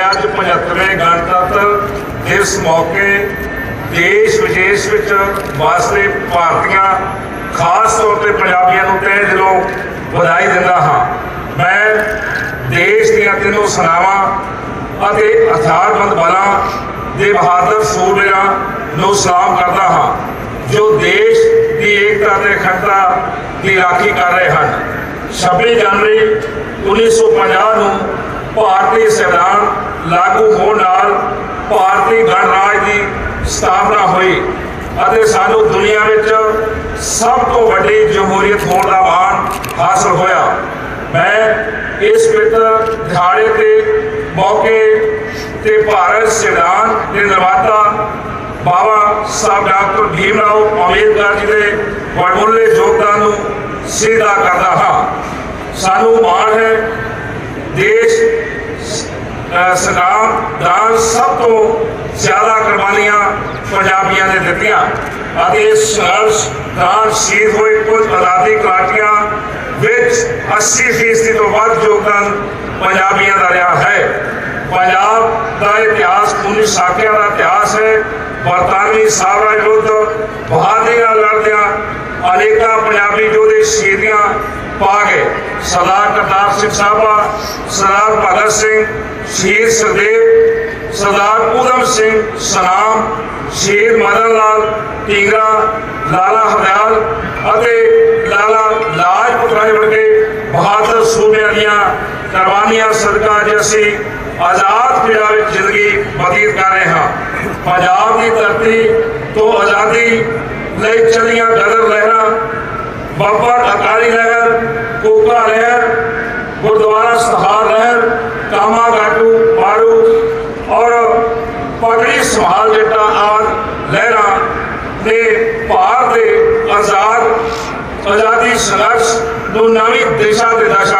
ਅੱਜ 75ਵੇਂ ਗਣਤੰਤਰ ਦਿਵਸ ਮੌਕੇ ਦੇਸ਼ ਵਿਦੇਸ਼ ਵਿੱਚ ਵਾਸਤੇ ਭਾਰਤੀਆਂ, ਖਾਸ ਤੌਰ ਤੇ ਪੰਜਾਬੀਆਂ ਨੂੰ ਤਹਿ ਦਿਲੋਂ ਵਧਾਈ ਦਿੰਦਾ ਹਾਂ। ਮੈਂ ਦੇਸ਼ ਦੀਆਂ ਤਿੰਨੋਂ ਸਨਾਵਾਂ ਅਤੇ ਹਥਿਆਰਬੰਦ ਬਲਾਂ ਦੇ ਬਹਾਦਰ ਸੂਰਬੀਰਾਂ ਨੂੰ ਸਲਾਮ ਕਰਦਾ ਹਾਂ, ਜੋ ਦੇਸ਼ ਦੀ ਏਕਤਾ ਤੇ ਅਖੰਡਤਾ ਦੀ ਰਾਖੀ ਕਰ ਰਹੇ ਹਨ। 26 ਜਨਵਰੀ 1950 ਨੂੰ ਭਾਰਤੀ ਸੰਵਿਧਾਨ ਲਾਗੂ ਹੋਣ ਨਾਲ ਭਾਰਤੀ ਗਣਰਾਜ ਦੀ ਸਥਾਪਨਾ ਹੋਈ ਅਤੇ ਸਾਨੂੰ ਦੁਨੀਆ ਵਿੱਚ ਸਭ ਤੋਂ ਵੱਡੀ ਜਮਹੂਰੀਅਤ ਹੋਣ ਦਾ ਮਾਣ ਹਾਸਲ ਹੋਇਆ। ਮੈਂ ਇਸ ਪਵਿੱਤਰ ਦਿਹਾੜੇ ਤੇ ਮੌਕੇ ਤੇ ਭਾਰਤ ਸੰਵਿਧਾਨ ਦੇ ਨਿਰਮਾਤਾ ਬਾਬਾ ਸਾਹਿਬ ਡਾਕਟਰ ਭੀਮ ਰਾਓ ਅੰਬੇਦਕਰ ਜੀ ਦੇ ਵਡਮੁੱਲੇ ਯੋਗਦਾਨ ਨੂੰ ਸਿੱਧਾ ਕਰਦਾ ਹਾਂ। ਸਾਨੂੰ ਮਾਣ ਹੈ, ਦੇਸ਼ ਅਹ ਸੰਗਰਾਮ ਦਾ ਸਭ ਤੋਂ ਜ਼ਿਆਦਾ ਕੁਰਬਾਨੀਆਂ ਪੰਜਾਬੀਆਂ ਨੇ ਦਿੱਤੀਆਂ। ਅਤੇ ਇਸ ਸੰਘਰਸ਼ ਦੌਰਾਨ ਸ਼ਹੀਦ ਹੋਏ ਕੁਝ ਆਜ਼ਾਦੀ ਘਾਟੀਆਂ ਵਿੱਚ 80% ਤੋਂ ਵੱਧ ਯੋਗਦਾਨ ਪੰਜਾਬੀਆਂ ਦਾ ਰਿਹਾ ਹੈ। ਪੰਜਾਬ ਦਾ ਇਤਿਹਾਸ ਖੂਨੀ ਸਾਕਿਆਂ ਦਾ ਇਤਿਹਾਸ ਹੈ। ਬਰਤਾਨਵੀ ਸਾਮਰਾਜ ਵਿਰੁੱਧ ਬਹਾਦਰੀ ਨਾਲ ਲੜਦਿਆਂ ਅਨੇਕਾਂ ਪੰਜਾਬੀ ਯੋਧੇ ਸ਼ਹੀਦੀਆਂ ਪਾ ਗਏ। ਸਰਦਾਰ ਕਰਤਾਰ ਸਿੰਘ ਸਾਹਿਬਾ ਸਰਦਾਰ ਭਗਤ ਸਿੰਘ, ਸ਼ਹੀਦ ਸੁਖਦੇਵ ਸਰਦਾਰ ਊਧਮ ਸਿੰਘ ਸਨਾਮ, ਸ਼ਹੀਦ ਮਦਨ ਲਾਲ, ਟੀਗਰਾ, ਲਾਲਾ ਹਰਿਆਲ ਅਤੇ ਲਾਲਾ ਲਾਜਪਤ ਰਾਏ ਵਰਗੇ ਬਹਾਦਰ ਸੂਬਿਆਂ ਦੀਆਂ ਕੁਰਬਾਨੀਆਂ ਸਦਕਾ ਅੱਜ ਅਸੀਂ ਆਜ਼ਾਦ ਪੰਜਾਬ ਵਿੱਚ ਜ਼ਿੰਦਗੀ ਬਤੀਤ ਕਰ ਰਹੇ ਹਾਂ। ਪੰਜਾਬ ਦੀ ਧਰਤੀ ਤੋਂ ਆਜ਼ਾਦੀ ਲਈ ਚੱਲੀਆਂ ਗਦਰ ਲਹਿਰਾਂ ਬੱਬਰ ਅਕਾਲੀ ਲਹਿਰ ਕੋਕਾ ਲਹਿਰ ਗੁਰਦੁਆਰਾ ਸਹਾਰ ਲਹਿਰ ਕਾਮਾ ਗਾਟੂ ਮਾਰੂ ਔਰ ਪਗੜੀ ਸੰਭਾਲ ਜੱਟਾ ਆਦਿ ਲਹਿਰਾਂ ਨੇ ਭਾਰਤ ਦੇ ਆਜ਼ਾਦ, ਆਜ਼ਾਦੀ ਸੰਘਰਸ਼ ਨੂੰ ਨਵੀਂ ਦਿਸ਼ਾ ਤੇ ਦਸ਼ਾ ਦਿੱਤੀ